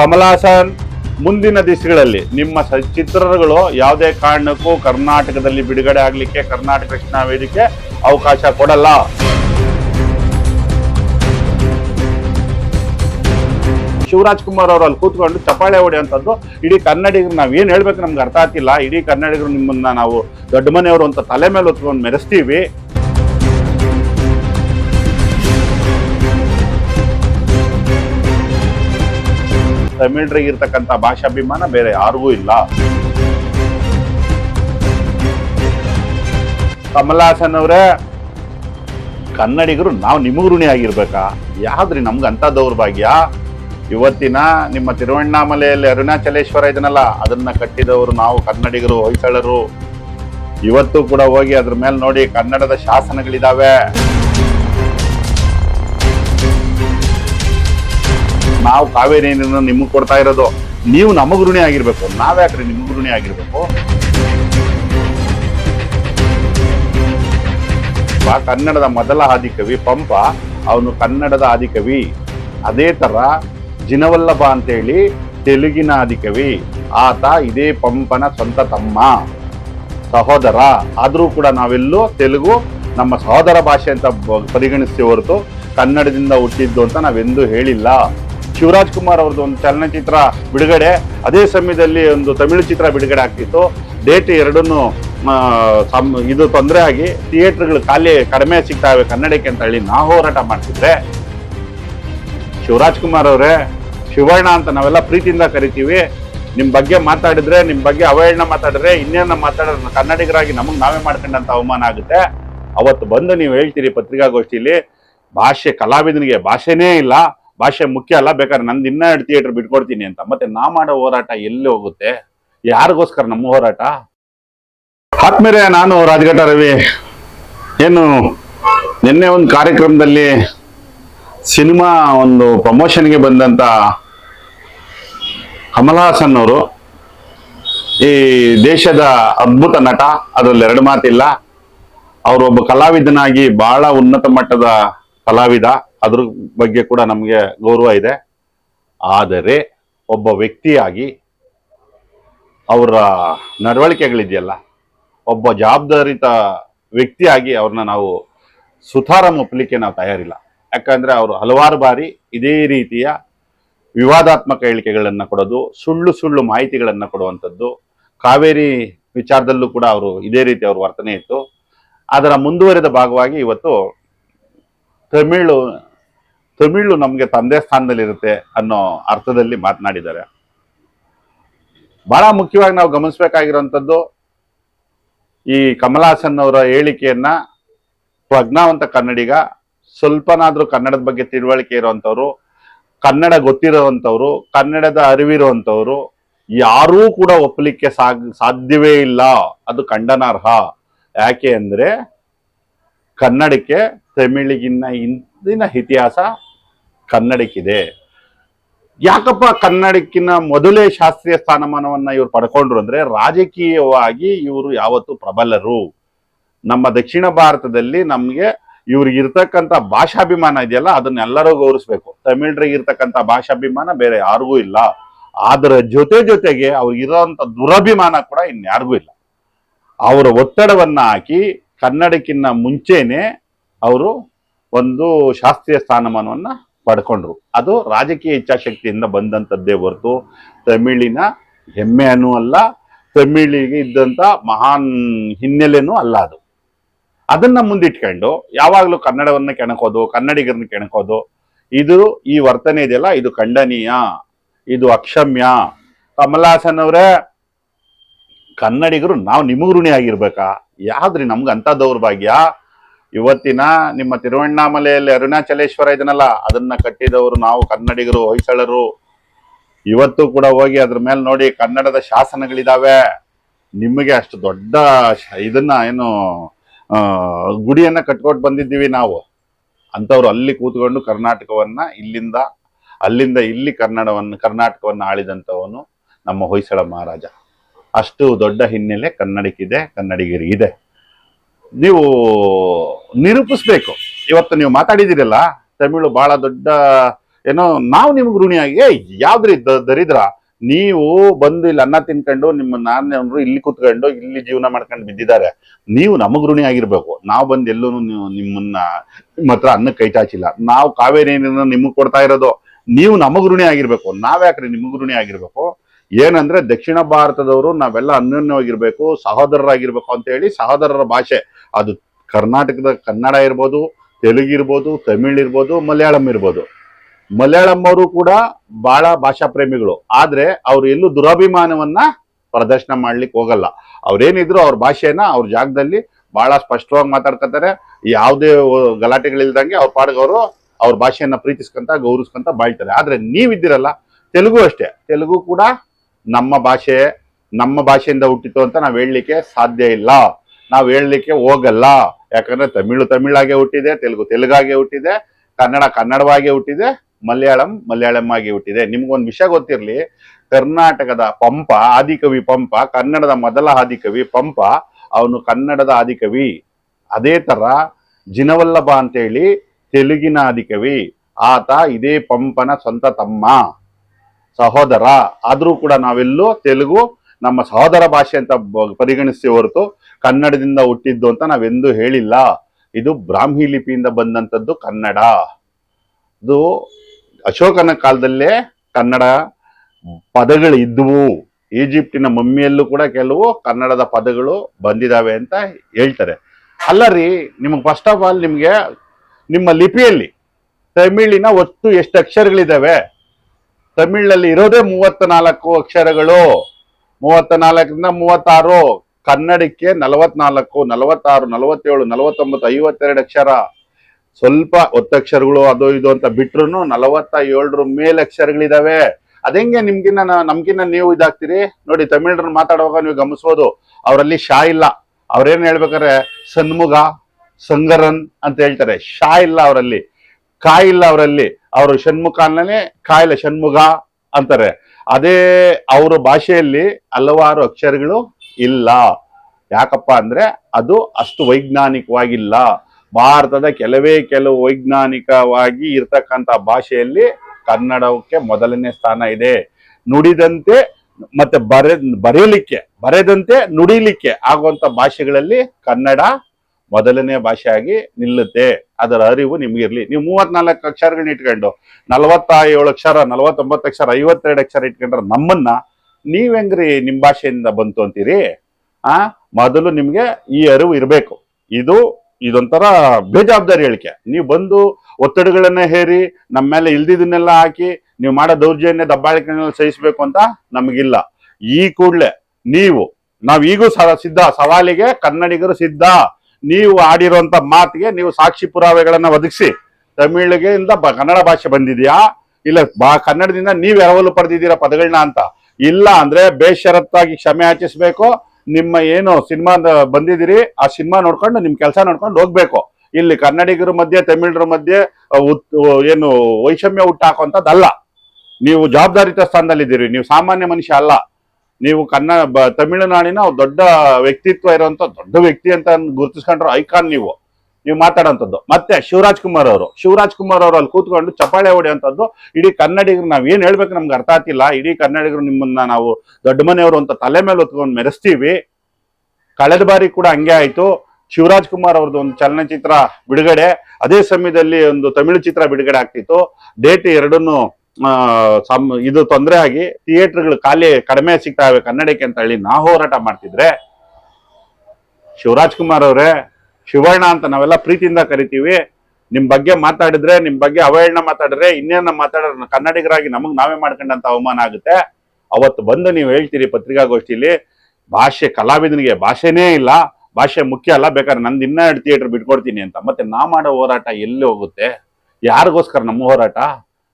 ಕಮಲಾಸನ್ ಮುಂದಿನ ದಿವಸಗಳಲ್ಲಿ ನಿಮ್ಮ ಚಿತ್ರಗಳು ಯಾವುದೇ ಕಾರಣಕ್ಕೂ ಕರ್ನಾಟಕದಲ್ಲಿ ಬಿಡುಗಡೆ ಆಗಲಿಕ್ಕೆ ಕರ್ನಾಟಕ ರಕ್ಷಣಾ ವೇದಿಕೆ ಅವಕಾಶ ಕೊಡಲ್ಲ. ಶಿವರಾಜ್ ಕುಮಾರ್ ಅವರು ಅಲ್ಲಿ ಕೂತ್ಕೊಂಡು ಚಪ್ಪಾಳೆ ಹೊಡೆಯುವಂಥದ್ದು ಇಡೀ ಕನ್ನಡಿಗರು ನಾವು ಏನು ಹೇಳ್ಬೇಕು ನಮ್ಗೆ ಅರ್ಥ ಆಗ್ತಿಲ್ಲ. ಇಡೀ ಕನ್ನಡಿಗರು ನಿಮ್ಮನ್ನ ನಾವು ದೊಡ್ಡ ಮನೆಯವರು ಅಂತ ತಲೆ ಮೇಲೆ ಹೊತ್ಕೊಂಡು ಮೆರೆಸ್ತೀವಿ. ತಮಿಳ್ರಿಗೆ ಇರ್ತಕ್ಕಂಥ ಭಾಷಾಭಿಮಾನ ಬೇರೆ ಯಾರಿಗೂ ಇಲ್ಲ. ಕಮಲ್ ಹಾಸನ್ ಅವರೇ, ಕನ್ನಡಿಗರು ನಾವು ನಿಮಗ್ ಋಣಿ ಆಗಿರ್ಬೇಕಾ? ಯಾವ್ದ್ರಿ ನಮ್ಗೆ ಅಂತ ದೌರ್ಭಾಗ್ಯ? ಇವತ್ತಿನ ನಿಮ್ಮ ತಿರುವಣ್ಣಾಮಲೆಯಲ್ಲಿ ಅರುಣಾಚಲೇಶ್ವರ ಇದನ್ನಲ್ಲ, ಅದನ್ನ ಕಟ್ಟಿದವರು ನಾವು ಕನ್ನಡಿಗರು, ಹೊಯ್ಸಳರು. ಇವತ್ತು ಕೂಡ ಹೋಗಿ ಅದ್ರ ಮೇಲೆ ನೋಡಿ ಕನ್ನಡದ ಶಾಸನಗಳಿದಾವೆ. ನಾವು ಕಾವೇರಿ ನಿಮಗೆ ಕೊಡ್ತಾ ಇರೋದು, ನೀವು ನಮಗ್ ಋಣಿ ಆಗಿರ್ಬೇಕು. ನಾವ್ಯಾಕ್ರಿ ನಿಮಗ್ ಋಣಿ ಆಗಿರ್ಬೇಕು? ಕನ್ನಡದ ಮೊದಲ ಆದಿಕವಿ ಪಂಪ, ಅವನು ಕನ್ನಡದ ಆದಿಕವಿ ಅದೇ ತರ ಜಿನವಲ್ಲಭ ಅಂತೇಳಿ ತೆಲುಗಿನ ಆದಿಕವಿ ಆತ ಇದೇ ಪಂಪನ ಸ್ವಂತ ತಮ್ಮ, ಸಹೋದರ. ಆದರೂ ಕೂಡ ನಾವೆಲ್ಲೂ ತೆಲುಗು ನಮ್ಮ ಸಹೋದರ ಭಾಷೆ ಅಂತ ಪರಿಗಣಿಸಿ ಹೊರತು ಕನ್ನಡದಿಂದ ಹುಟ್ಟಿದ್ದು ಅಂತ ನಾವೆಂದೂ ಹೇಳಿಲ್ಲ. ಶಿವರಾಜ್ ಕುಮಾರ್ ಅವ್ರದ್ದು ಒಂದು ಚಲನಚಿತ್ರ ಬಿಡುಗಡೆ. ಅದೇ ಸಮಯದಲ್ಲಿ ಒಂದು ತಮಿಳು ಚಿತ್ರ ಬಿಡುಗಡೆ ಆಗ್ತಿತ್ತು. ಡೇಟ್ ಎರಡನ್ನು ಇದು ತೊಂದರೆ ಆಗಿ ಥಿಯೇಟ್ರ್ಗಳು ಖಾಲಿ, ಕಡಿಮೆ ಸಿಗ್ತಾವೆ ಕನ್ನಡಕ್ಕೆ ಅಂತ ಹೇಳಿ ನಾ ಹೋರಾಟ ಮಾಡ್ತಿದ್ರೆ. ಶಿವರಾಜ್ ಕುಮಾರ್ ಅವರೇ, ಶಿವಣ್ಣ ಅಂತ ನಾವೆಲ್ಲ ಪ್ರೀತಿಯಿಂದ ಕರಿತೀವಿ. ನಿಮ್ ಬಗ್ಗೆ ಮಾತಾಡಿದ್ರೆ, ನಿಮ್ ಬಗ್ಗೆ ಅವಹೇಳನ ಮಾತಾಡಿದ್ರೆ, ಇನ್ನೇನ ಮಾತಾಡೋದು ಕನ್ನಡಿಗರಾಗಿ ನಮಗ್ ನಾವೇ ಮಾಡ್ಕೊಂಡಂತ ಅವಮಾನ ಆಗುತ್ತೆ. ಅವತ್ತು ಬಂದು ನೀವು ಹೇಳ್ತೀರಿ ಪತ್ರಿಕಾಗೋಷ್ಠಿಯಲ್ಲಿ ಭಾಷೆ ಕಲಾವಿದನಿಗೆ ಭಾಷೆನೇ ಇಲ್ಲ. ಭಾಷೆ ಮುಖ್ಯ ಅಲ್ಲ, ಬೇಕಾದ್ರೆ ನಂದು ಇನ್ನ ಎರಡು ಥಿಯೇಟರ್ ಬಿಟ್ಕೊಡ್ತೀನಿ ಅಂತ. ಮತ್ತೆ ನಾ ಮಾಡೋ ಹೋರಾಟ ಎಲ್ಲಿ ಹೋಗುತ್ತೆ? ಯಾರಿಗೋಸ್ಕರ ನಮ್ಮ ಹೋರಾಟ? ಆತ್ಮೇಲೆ ನಾನು ರಾಜಘಟ ರವಿ. ಏನು, ನಿನ್ನೆ ಒಂದು ಕಾರ್ಯಕ್ರಮದಲ್ಲಿ ಸಿನಿಮಾ ಒಂದು ಪ್ರಮೋಷನ್ಗೆ ಬಂದಂತ ಕಮಲ್ ಹಾಸನ್ ಅವರು. ಈ ದೇಶದ ಅದ್ಭುತ ನಟ, ಅದರಲ್ಲಿ ಎರಡು ಮಾತಿಲ್ಲ. ಅವರು ಒಬ್ಬ ಕಲಾವಿದನಾಗಿ ಬಹಳ ಉನ್ನತ ಮಟ್ಟದ ಕಲಾವಿದ. ಅದ್ರ ಬಗ್ಗೆ ಕೂಡ ನಮಗೆ ಗೌರವ ಇದೆ. ಆದರೆ ಒಬ್ಬ ವ್ಯಕ್ತಿಯಾಗಿ ಅವರ ನಡವಳಿಕೆಗಳಿದೆಯಲ್ಲ, ಒಬ್ಬ ಜವಾಬ್ದಾರಿತ ವ್ಯಕ್ತಿಯಾಗಿ ಅವ್ರನ್ನ ನಾವು ಸುತಾರ ಮುಪ್ಪಲಿಕ್ಕೆ ನಾವು ತಯಾರಿಲ್ಲ. ಯಾಕಂದ್ರೆ ಅವರು ಹಲವಾರು ಬಾರಿ ಇದೇ ರೀತಿಯ ವಿವಾದಾತ್ಮಕ ಹೇಳಿಕೆಗಳನ್ನು ಕೊಡೋದು, ಸುಳ್ಳು ಸುಳ್ಳು ಮಾಹಿತಿಗಳನ್ನು ಕೊಡುವಂಥದ್ದು, ಕಾವೇರಿ ವಿಚಾರದಲ್ಲೂ ಕೂಡ ಅವರು ಇದೇ ರೀತಿ ಅವ್ರ ವರ್ತನೆ ಇತ್ತು. ಅದರ ಮುಂದುವರೆದ ಭಾಗವಾಗಿ ಇವತ್ತು ತಮಿಳು ತಮಿಳು ನಮಗೆ ತಂದೆ ಸ್ಥಾನದಲ್ಲಿರುತ್ತೆ ಅನ್ನೋ ಅರ್ಥದಲ್ಲಿ ಮಾತನಾಡಿದ್ದಾರೆ. ಬಹಳ ಮುಖ್ಯವಾಗಿ ನಾವು ಗಮನಿಸಬೇಕಾಗಿರುವಂಥದ್ದು ಈ ಕಮಲ್ ಹಾಸನ್ ಅವರ ಹೇಳಿಕೆಯನ್ನ ಪ್ರಜ್ಞಾವಂತ ಕನ್ನಡಿಗ, ಸ್ವಲ್ಪನಾದ್ರೂ ಕನ್ನಡದ ಬಗ್ಗೆ ತಿಳುವಳಿಕೆ ಇರುವಂತವ್ರು ಕನ್ನಡ ಗೊತ್ತಿರುವಂತವ್ರು ಕನ್ನಡದ ಅರಿವಿರುವಂತವ್ರು ಯಾರೂ ಕೂಡ ಒಪ್ಪಲಿಕ್ಕೆ ಸಾಧ್ಯವೇ ಇಲ್ಲ. ಅದು ಖಂಡನಾರ್ಹ. ಯಾಕೆ ಅಂದ್ರೆ ಕನ್ನಡಕ್ಕೆ ತಮಿಳಿಗಿನ್ನ ಹಿಂದಿನ ಇತಿಹಾಸ ಕನ್ನಡಕ್ಕಿದೆ ಯಾಕಪ್ಪ ಕನ್ನಡಕ್ಕಿನ ಮೊದಲೇ ಶಾಸ್ತ್ರೀಯ ಸ್ಥಾನಮಾನವನ್ನ ಇವ್ರು ಪಡ್ಕೊಂಡ್ರು ಅಂದ್ರೆ ರಾಜಕೀಯವಾಗಿ ಇವರು ಯಾವತ್ತು ಪ್ರಬಲರು. ನಮ್ಮ ದಕ್ಷಿಣ ಭಾರತದಲ್ಲಿ ನಮ್ಗೆ ಇವ್ರಿಗೆ ಇರ್ತಕ್ಕಂಥ ಭಾಷಾಭಿಮಾನ ಇದೆಯಲ್ಲ ಅದನ್ನೆಲ್ಲರೂ ಗೌರವಿಸ್ಬೇಕು. ತಮಿಳರಿಗೆ ಇರ್ತಕ್ಕಂಥ ಭಾಷಾಭಿಮಾನ ಬೇರೆ ಯಾರಿಗೂ ಇಲ್ಲ. ಅದರ ಜೊತೆ ಜೊತೆಗೆ ಅವ್ರಿಗೆ ಇರೋಂಥ ದುರಭಿಮಾನ ಕೂಡ ಇನ್ಯಾರಿಗೂ ಇಲ್ಲ. ಅವರ ಒತ್ತಡವನ್ನ ಹಾಕಿ ಕನ್ನಡಕ್ಕಿನ್ನ ಮುಂಚೆನೆ ಅವರು ಒಂದು ಶಾಸ್ತ್ರೀಯ ಸ್ಥಾನಮಾನವನ್ನ ಪಡ್ಕೊಂಡ್ರು. ಅದು ರಾಜಕೀಯ ಇಚ್ಛಾಶಕ್ತಿಯಿಂದ ಬಂದಂಥದ್ದೇ ಹೊರತು ತಮಿಳಿನ ಹೆಮ್ಮೆಯೂ ಅಲ್ಲ, ತಮಿಳಿಗೆ ಇದ್ದಂಥ ಮಹಾನ್ ಹಿನ್ನೆಲೆನೂ ಅಲ್ಲ ಅದು. ಅದನ್ನ ಮುಂದಿಟ್ಕೊಂಡು ಯಾವಾಗಲೂ ಕನ್ನಡವನ್ನ ಕೆಣಕೋದು, ಕನ್ನಡಿಗರನ್ನ ಕೆಣಕೋದು, ಇದು ಈ ವರ್ತನೆ ಇದೆಯಲ್ಲ, ಇದು ಖಂಡನೀಯ, ಇದು ಅಕ್ಷಮ್ಯ. ಕಮಲಾಸನ್ ಅವರೇ, ಕನ್ನಡಿಗರು ನಾವು ನಿಮಗೆ ಋಣಿ ಆಗಿರ್ಬೇಕಾ? ಯಾವ್ದ್ರಿ ನಮ್ಗೆ ಅಂಥ ದೌರ್ಭಾಗ್ಯ? ಇವತ್ತಿನ ನಿಮ್ಮ ತಿರುವಣ್ಣಾಮಲೆಯಲ್ಲಿ ಅರುಣಾಚಲೇಶ್ವರ ಇದನ್ನಲ್ಲ, ಅದನ್ನ ಕಟ್ಟಿದವರು ನಾವು ಕನ್ನಡಿಗರು, ಹೊಯ್ಸಳರು. ಇವತ್ತು ಕೂಡ ಹೋಗಿ ಅದ್ರ ಮೇಲೆ ನೋಡಿ ಕನ್ನಡದ ಶಾಸನಗಳಿದಾವೆ. ನಿಮಗೆ ಅಷ್ಟು ದೊಡ್ಡ ಇದನ್ನ ಏನು ಗುಡಿಯನ್ನ ಕಟ್ಕೊಟ್ಟು ಬಂದಿದ್ದೀವಿ ನಾವು. ಅಂಥವ್ರು ಅಲ್ಲಿ ಕೂತ್ಕೊಂಡು ಕರ್ನಾಟಕವನ್ನ ಇಲ್ಲಿಂದ, ಅಲ್ಲಿಂದ ಇಲ್ಲಿ ಕನ್ನಡವನ್ನು, ಕರ್ನಾಟಕವನ್ನು ಆಳಿದಂಥವನು ನಮ್ಮ ಹೊಯ್ಸಳ ಮಹಾರಾಜ. ಅಷ್ಟು ದೊಡ್ಡ ಹಿನ್ನೆಲೆ ಕನ್ನಡಕ್ಕಿದೆ ಕನ್ನಡಿಗರಿಗಿದೆ. ನೀವು ನಿರೂಪಿಸ್ಬೇಕು. ಇವತ್ತು ನೀವು ಮಾತಾಡಿದಿರಲ್ಲ ತಮಿಳು ಬಹಳ ದೊಡ್ಡ, ಏನೋ ನಾವು ನಿಮ್ಗೆ ಋಣಿಯಾಗಿ ಯಾವ್ದ್ರಿ ದರಿದ್ರ? ನೀವು ಬಂದು ಇಲ್ಲಿ ಅನ್ನ ತಿನ್ಕೊಂಡು, ನಿಮ್ಮ ನಾನು ಇಲ್ಲಿ ಕುತ್ಕೊಂಡು, ಇಲ್ಲಿ ಜೀವನ ಮಾಡ್ಕೊಂಡು ಬಿದ್ದಿದ್ದಾರೆ. ನೀವು ನಮಗ್ ಋಣಿ ಆಗಿರ್ಬೇಕು ನಾವು ಬಂದು ಎಲ್ಲೂ ನೀವು ನಿಮ್ಮನ್ನ, ನಿಮ್ಮ ಹತ್ರ ಅನ್ನ ಕೈ ಚಾಚಿಲ್ಲ. ನಾವು ಕಾವೇರಿ ನಿಮಗ್ ಕೊಡ್ತಾ ಇರೋದು. ನೀವು ನಮಗ್ ಋಣಿ ಆಗಿರ್ಬೇಕು ನಾವ್ಯಾಕ್ರಿ ನಿಮಗ್ ಋಣಿ ಆಗಿರ್ಬೇಕು ಏನಂದ್ರೆ ದಕ್ಷಿಣ ಭಾರತದವರು ನಾವೆಲ್ಲ ಅನ್ಯೋನ್ಯವಾಗಿರ್ಬೇಕು, ಸಹೋದರರಾಗಿರ್ಬೇಕು ಅಂತ ಹೇಳಿ ಸಹೋದರರ ಭಾಷೆ. ಅದು ಕರ್ನಾಟಕದ ಕನ್ನಡ ಇರ್ಬೋದು, ತೆಲುಗು ಇರ್ಬೋದು, ತಮಿಳ್ ಇರ್ಬೋದು, ಮಲಯಾಳಂ ಇರ್ಬೋದು. ಮಲಯಾಳಂ ಅವರು ಕೂಡ ಬಹಳ ಭಾಷಾ ಪ್ರೇಮಿಗಳು. ಆದ್ರೆ ಅವ್ರು ಎಲ್ಲೂ ದುರಾಭಿಮಾನವನ್ನ ಪ್ರದರ್ಶನ ಮಾಡ್ಲಿಕ್ಕೆ ಹೋಗಲ್ಲ. ಅವ್ರೇನಿದ್ರು ಅವ್ರ ಭಾಷೆಯನ್ನ ಅವ್ರ ಜಾಗದಲ್ಲಿ ಬಹಳ ಸ್ಪಷ್ಟವಾಗಿ ಮಾತಾಡ್ಕೊತಾರೆ. ಯಾವುದೇ ಗಲಾಟೆಗಳಿಲ್ದಂಗೆ ಅವ್ರ ಪಾಡ್ಗವರು ಅವ್ರ ಭಾಷೆಯನ್ನ ಪ್ರೀತಿಸ್ಕೊಂತ ಗೌರವಿಸ್ಕೊಂತ ಬಾಳ್ತಾರೆ. ಆದ್ರೆ ನೀವಿದ್ದೀರಲ್ಲ, ತೆಲುಗು ಅಷ್ಟೇ. ತೆಲುಗು ಕೂಡ ನಮ್ಮ ಭಾಷೆ, ನಮ್ಮ ಭಾಷೆಯಿಂದ ಹುಟ್ಟಿತು ಅಂತ ನಾವು ಹೇಳಲಿಕ್ಕೆ ಸಾಧ್ಯ ಇಲ್ಲ. ನಾವು ಹೇಳಲಿಕ್ಕೆ ಹೋಗಲ್ಲ. ಯಾಕಂದ್ರೆ ತಮಿಳು ತಮಿಳಾಗೆ ಹುಟ್ಟಿದೆ, ತೆಲುಗು ತೆಲುಗಾಗೆ ಹುಟ್ಟಿದೆ, ಕನ್ನಡ ಕನ್ನಡವಾಗಿ ಹುಟ್ಟಿದೆ, ಮಲಯಾಳಂ ಮಲಯಾಳಂ ಆಗಿ ಹುಟ್ಟಿದೆ. ನಿಮ್ಗೊಂದು ವಿಷಯ ಗೊತ್ತಿರಲಿ, ಕರ್ನಾಟಕದ ಪಂಪ ಆದಿಕವಿ ಪಂಪ, ಕನ್ನಡದ ಮೊದಲ ಆದಿಕವಿ ಪಂಪ, ಅವನು ಕನ್ನಡದ ಆದಿಕವಿ ಅದೇ ತರ ಜಿನವಲ್ಲಭ ಅಂತೇಳಿ ತೆಲುಗಿನ ಆದಿಕವಿ ಆತ ಇದೇ ಪಂಪನ ಸ್ವಂತ ತಮ್ಮ. ಸಹೋದರ, ಆದರೂ ಕೂಡ ನಾವೆಲ್ಲೂ ತೆಲುಗು ನಮ್ಮ ಸಹೋದರ ಭಾಷೆ ಅಂತ ಪರಿಗಣಿಸಿ ಹೊರತು ಕನ್ನಡದಿಂದ ಹುಟ್ಟಿದ್ದು ಅಂತ ನಾವೆಂದೂ ಹೇಳಿಲ್ಲ. ಇದು ಬ್ರಾಹ್ಮಿ ಲಿಪಿಯಿಂದ ಬಂದಂಥದ್ದು ಕನ್ನಡ. ಇದು ಅಶೋಕನ ಕಾಲದಲ್ಲೇ ಕನ್ನಡ ಪದಗಳು ಇದ್ವು ಈಜಿಪ್ಟಿನ ಮಮ್ಮಿಯಲ್ಲೂ ಕೂಡ ಕೆಲವು ಕನ್ನಡದ ಪದಗಳು ಬಂದಿದಾವೆ ಅಂತ ಹೇಳ್ತಾರೆ. ಅಲ್ಲ ರೀ, ನಿಮಗೆ ಫಸ್ಟ್ ಆಫ್ ಆಲ್ ನಿಮಗೆ ನಿಮ್ಮ ಲಿಪಿಯಲ್ಲಿ ತಮಿಳಿನ ಒಟ್ಟು ಎಷ್ಟು ಅಕ್ಷರಗಳಿದಾವೆ? ತಮಿಳಲ್ಲಿ ಇರೋದೇ ಮೂವತ್ತ ನಾಲ್ಕು ಅಕ್ಷರಗಳು. ಮೂವತ್ತ ನಾಲ್ಕರಿಂದ ಮೂವತ್ತಾರು, ಕನ್ನಡಕ್ಕೆ ನಲವತ್ನಾಲ್ಕು, ನಲವತ್ತಾರು, ನಲವತ್ತೇಳು, ನಲವತ್ತೊಂಬತ್ತು, ಐವತ್ತೆರಡು ಅಕ್ಷರ. ಸ್ವಲ್ಪ ಒತ್ತಕ್ಷರಗಳು ಅದು ಇದು ಅಂತ ಬಿಟ್ರು ನಲವತ್ತ ಏಳರ ಮೇಲೆ ಅಕ್ಷರಗಳಿದಾವೆ. ಅದೆಂಗೆ ನಿಮ್ಗಿನ್ನ ನಮ್ಗಿನ್ನ ನೀವು ಇದಾಗ್ತೀರಿ? ನೋಡಿ, ತಮಿಳರನ್ನ ಮಾತಾಡುವಾಗ ನೀವು ಗಮನಿಸ್ಬೋದು. ಅವರಲ್ಲಿ ಶಾ ಇಲ್ಲ. ಅವ್ರೇನ್ ಹೇಳ್ಬೇಕಾರೆ ಸನ್ಮುಗ, ಸಂಗರನ್ ಅಂತ ಹೇಳ್ತಾರೆ. ಶಾ ಇಲ್ಲ ಅವರಲ್ಲಿ. ಕಾ ಇಲ್ಲ ಅವರಲ್ಲಿ ಅವರು ಷಣ್ಮುಖ ಅನ್ನೇ ಕಾಯಿಲೆ ಷಣ್ಮುಖ ಅಂತಾರೆ. ಅದೇ ಅವರ ಭಾಷೆಯಲ್ಲಿ ಹಲವಾರು ಅಕ್ಷರಗಳು ಇಲ್ಲ. ಯಾಕಪ್ಪ ಅಂದ್ರೆ ಅದು ಅಷ್ಟು ವೈಜ್ಞಾನಿಕವಾಗಿಲ್ಲ. ಭಾರತದ ಕೆಲವೇ ಕೆಲವು ವೈಜ್ಞಾನಿಕವಾಗಿ ಇರ್ತಕ್ಕಂಥ ಭಾಷೆಯಲ್ಲಿ ಕನ್ನಡಕ್ಕೆ ಮೊದಲನೇ ಸ್ಥಾನ ಇದೆ. ನುಡಿದಂತೆ ಮತ್ತೆ ಬರೆ, ಬರೆಯಲಿಕ್ಕೆ, ಬರೆದಂತೆ ನುಡಿಲಿಕ್ಕೆ ಆಗುವಂತ ಭಾಷೆಗಳಲ್ಲಿ ಕನ್ನಡ ಮೊದಲನೇ ಭಾಷೆಯಾಗಿ ನಿಲ್ಲುತ್ತೆ. ಅದರ ಅರಿವು ನಿಮ್ಗಿರ್ಲಿ ನೀವು ಮೂವತ್ನಾಲ್ಕು ಅಕ್ಷರಗಳನ್ನ ಇಟ್ಕೊಂಡು ನಲವತ್ತ ಏಳು ಅಕ್ಷರ, ನಲವತ್ತೊಂಬತ್ತು ಅಕ್ಷರ, ಐವತ್ತೆರಡು ಅಕ್ಷರ ಇಟ್ಕೊಂಡ್ರೆ ನಮ್ಮನ್ನ ನೀವ್ ಹೆಂಗ್ರಿ ನಿಮ್ ಭಾಷೆಯಿಂದ ಬಂತು ಅಂತೀರಿ? ಆ? ಮೊದಲು ನಿಮ್ಗೆ ಈ ಅರಿವು ಇರಬೇಕು. ಇದು, ಇದೊಂಥರ ಬೇಜವಾಬ್ದಾರಿ ಹೇಳಿಕೆ. ನೀವು ಬಂದು ಒತ್ತಡಗಳನ್ನ ಹೇರಿ, ನಮ್ಮ ಮೇಲೆ ಇಲ್ದಿದ್ದನ್ನೆಲ್ಲ ಹಾಕಿ, ನೀವು ಮಾಡೋ ದೌರ್ಜನ್ಯ ದಬ್ಬಾಳಿಕೆಗಳನ್ನ ಸಹಿಸಬೇಕು ಅಂತ ನಮಗಿಲ್ಲ. ಈ ಕೂಡಲೇ ನೀವು ನಾವು ಈಗೂ ಸಿದ್ಧ, ಸವಾಲಿಗೆ ಕನ್ನಡಿಗರು ಸಿದ್ಧ. ನೀವು ಆಡಿರುವಂತ ಮಾತಿಗೆ ನೀವು ಸಾಕ್ಷಿ ಪುರಾವೆಗಳನ್ನ ಒದಗಿಸಿ ತಮಿಳಿಗೆ ಇಂದ ಕನ್ನಡ ಭಾಷೆ ಬಂದಿದ್ಯಾ? ಇಲ್ಲ, ಬಾ, ಕನ್ನಡದಿಂದ ನೀವು ಎರವಲು ಪಡೆದಿದ್ದೀರಾ ಪದಗಳನ್ನ ಅಂತ? ಇಲ್ಲ ಅಂದ್ರೆ ಬೇಷರತ್ತಾಗಿ ಕ್ಷಮೆ ಆಚಿಸ್ಬೇಕು ನಿಮ್ಮ ಏನು ಸಿನಿಮಾ ಬಂದಿದ್ದೀರಿ, ಆ ಸಿನಿಮಾ ನೋಡ್ಕೊಂಡು ನಿಮ್ ಕೆಲಸ ನೋಡ್ಕೊಂಡು ಹೋಗ್ಬೇಕು. ಇಲ್ಲಿ ಕನ್ನಡಿಗರ ಮಧ್ಯೆ, ತಮಿಳರ ಮಧ್ಯೆ ಏನು ವೈಷಮ್ಯ ಹುಟ್ಟಾಕುವಂಥದ್ದಲ್ಲ ನೀವು ಜವಾಬ್ದಾರಿತ ಸ್ಥಾನದಲ್ಲಿದ್ದೀರಿ. ನೀವು ಸಾಮಾನ್ಯ ಮನುಷ್ಯ ಅಲ್ಲ. ನೀವು ಕನ್ನಡ ತಮಿಳುನಾಡಿನ ದೊಡ್ಡ ವ್ಯಕ್ತಿತ್ವ ಇರುವಂತ ದೊಡ್ಡ ವ್ಯಕ್ತಿ ಅಂತ ಗುರುತಿಸ್ಕೊಂಡ್ರು ಐಕಾನ್ ನೀವು. ನೀವು ಮಾತಾಡೋಂಥದ್ದು. ಮತ್ತೆ ಶಿವರಾಜ್ ಕುಮಾರ್ ಅವರು. ಶಿವರಾಜ್ ಕುಮಾರ್ ಅವರು ಅಲ್ಲಿ ಕೂತ್ಕೊಂಡು ಚಪಾಳೆ ಹೊಡೆಯುವಂಥದ್ದು. ಇಡೀ ಕನ್ನಡಿಗರು ನಾವು ಏನು ಹೇಳ್ಬೇಕು ನಮ್ಗೆ ಅರ್ಥ ಆಗ್ತಿಲ್ಲ. ಇಡೀ ಕನ್ನಡಿಗರು ನಿಮ್ಮನ್ನ ನಾವು ದೊಡ್ಡ ಮನೆಯವರು ಅಂತ ತಲೆ ಮೇಲೆ ಹೊತ್ಕೊಂಡು ಮೆರೆಸ್ತೀವಿ. ಕಳೆದ ಬಾರಿ ಕೂಡ ಹಂಗೆ ಆಯಿತು. ಶಿವರಾಜ್ ಕುಮಾರ್ ಅವ್ರದ್ದು ಒಂದು ಚಲನಚಿತ್ರ ಬಿಡುಗಡೆ. ಅದೇ ಸಮಯದಲ್ಲಿ ಒಂದು ತಮಿಳು ಚಿತ್ರ ಬಿಡುಗಡೆ ಆಗ್ತಿತ್ತು. ಡೇಟ್ ಎರಡನ್ನು ಇದು ತೊಂದರೆ ಆಗಿ ಥಿಯೇಟರ್ಗಳು ಖಾಲಿ ಕಡಿಮೆ ಸಿಗ್ತಾ ಇವೆ ಕನ್ನಡಕ್ಕೆ ಅಂತ ಹೇಳಿ ನಾ ಹೋರಾಟ ಮಾಡ್ತಿದ್ರೆ ಶಿವರಾಜ್ ಕುಮಾರ್ ಅವರೇ, ಶಿವಣ್ಣ ಅಂತ ನಾವೆಲ್ಲ ಪ್ರೀತಿಯಿಂದ ಕರಿತೀವಿ. ನಿಮ್ ಬಗ್ಗೆ ಮಾತಾಡಿದ್ರೆ, ನಿಮ್ ಬಗ್ಗೆ ಅವಹೇಳನ ಮಾತಾಡಿದ್ರೆ, ಇನ್ನೇನ ಮಾತಾಡಿದ್ರೆ ಕನ್ನಡಿಗರಾಗಿ ನಮಗ್ ನಾವೇ ಮಾಡ್ಕೊಂಡಂತ ಅವಮಾನ ಆಗುತ್ತೆ. ಅವತ್ತು ಬಂದು ನೀವು ಹೇಳ್ತೀರಿ ಪತ್ರಿಕಾಗೋಷ್ಠಿಲಿ, ಭಾಷೆ ಕಲಾವಿದನಿಗೆ ಭಾಷೆನೇ ಇಲ್ಲ, ಭಾಷೆ ಮುಖ್ಯ ಅಲ್ಲ, ಬೇಕಾದ್ರೆ ನಂದು ಇನ್ನೂ ಎರಡು ಥಿಯೇಟರ್ ಬಿಟ್ಕೊಡ್ತೀನಿ ಅಂತ. ಮತ್ತೆ ನಾ ಮಾಡೋ ಹೋರಾಟ ಎಲ್ಲಿ ಹೋಗುತ್ತೆ? ಯಾರಿಗೋಸ್ಕರ ನಮ್ಮ ಹೋರಾಟ?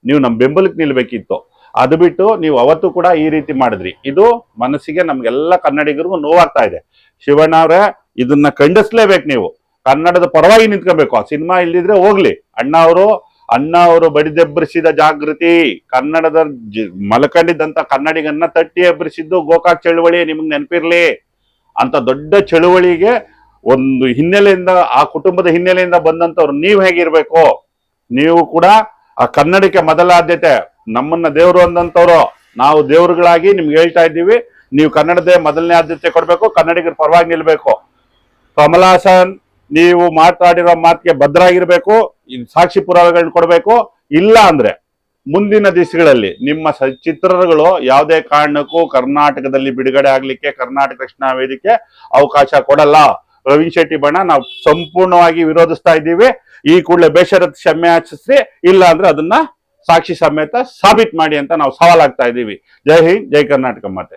ನೀವು ನಮ್ಮ ಬೆಂಬಲಕ್ಕೆ ನಿಲ್ಬೇಕಿತ್ತು. ಅದು ಬಿಟ್ಟು ನೀವು ಅವತ್ತು ಕೂಡ ಈ ರೀತಿ ಮಾಡಿದ್ರಿ. ಇದು ಮನಸ್ಸಿಗೆ ನಮ್ಗೆಲ್ಲ ಕನ್ನಡಿಗರಿಗೂ ನೋವಾಗ್ತಾ ಇದೆ. ಶಿವಣ್ಣ ಅವರೇ, ಇದನ್ನ ಖಂಡಿಸ್ಲೇಬೇಕು ನೀವು. ಕನ್ನಡದ ಪರವಾಗಿ ನಿಂತ್ಕೋಬೇಕು. ಆ ಸಿನಿಮಾ ಇಲ್ದಿದ್ರೆ ಹೋಗ್ಲಿ. ಅಣ್ಣ ಅವರು ಅಣ್ಣ ಅವರು ಬಡಿದೆಬ್ಬರಿಸಿದ ಜಾಗೃತಿ, ಕನ್ನಡದ ಮಲಕಂಡಿದ್ದಂತ ಕನ್ನಡಿಗನ್ನ ತಟ್ಟಿ ಎಬ್ಬರಿಸಿದ್ದು ಗೋಕಾಕ್ ಚಳುವಳಿ ನಿಮ್ಗೆ ನೆನಪಿರ್ಲಿ. ಅಂತ ದೊಡ್ಡ ಚಳುವಳಿಗೆ ಒಂದು ಹಿನ್ನೆಲೆಯಿಂದ, ಆ ಕುಟುಂಬದ ಹಿನ್ನೆಲೆಯಿಂದ ಬಂದಂತವ್ರು ನೀವು ಹೇಗಿರ್ಬೇಕು? ನೀವು ಕೂಡ ಆ ಕನ್ನಡಕ್ಕೆ ಮೊದಲ ಆದ್ಯತೆ ನಮ್ಮನ್ನ ದೇವರು ಅಂದಂತವ್ರು, ನಾವು ದೇವರುಗಳಾಗಿ ನಿಮ್ಗೆ ಹೇಳ್ತಾ ಇದ್ದೀವಿ. ನೀವು ಕನ್ನಡದೇ ಮೊದಲನೇ ಆದ್ಯತೆ ಕೊಡ್ಬೇಕು, ಕನ್ನಡಿಗರ ಪರವಾಗಿ ನಿಲ್ಬೇಕು. ಕಮಲ್ ನೀವು ಮಾತಾಡಿರೋ ಮಾತಿಗೆ ಭದ್ರಾಗಿರ್ಬೇಕು ಸಾಕ್ಷಿ ಪುರಾವೆಗಳನ್ನ ಕೊಡ್ಬೇಕು. ಇಲ್ಲ ಅಂದ್ರೆ ಮುಂದಿನ ದಿವಸಗಳಲ್ಲಿ ನಿಮ್ಮ ಚಿತ್ರಗಳು ಯಾವುದೇ ಕಾರಣಕ್ಕೂ ಕರ್ನಾಟಕದಲ್ಲಿ ಬಿಡುಗಡೆ ಆಗ್ಲಿಕ್ಕೆ, ಕರ್ನಾಟಕ ರಕ್ಷಣಾ ವೇದಿಕೆ ಅವಕಾಶ ಕೊಡಲ್ಲ. ರವೀಶ್ ಶೆಟ್ಟಿ ಬಣ್ಣ ನಾವು ಸಂಪೂರ್ಣವಾಗಿ ವಿರೋಧಿಸ್ತಾ ಇದ್ದೀವಿ. ಈ ಕೂಡಲೇ ಬೇಷರತ್ ಕ್ಷಮೆ ಆಚರಿಸಿ ಇಲ್ಲ ಅಂದ್ರೆ ಅದನ್ನ ಸಾಕ್ಷಿ ಸಮೇತ ಸಾಬೀತ್ ಮಾಡಿ ಅಂತ ನಾವು ಸವಾಲಾಗ್ತಾ ಇದ್ದೀವಿ. ಜೈ ಹಿಂದ್, ಜೈ ಕರ್ನಾಟಕ ಮಾತೆ.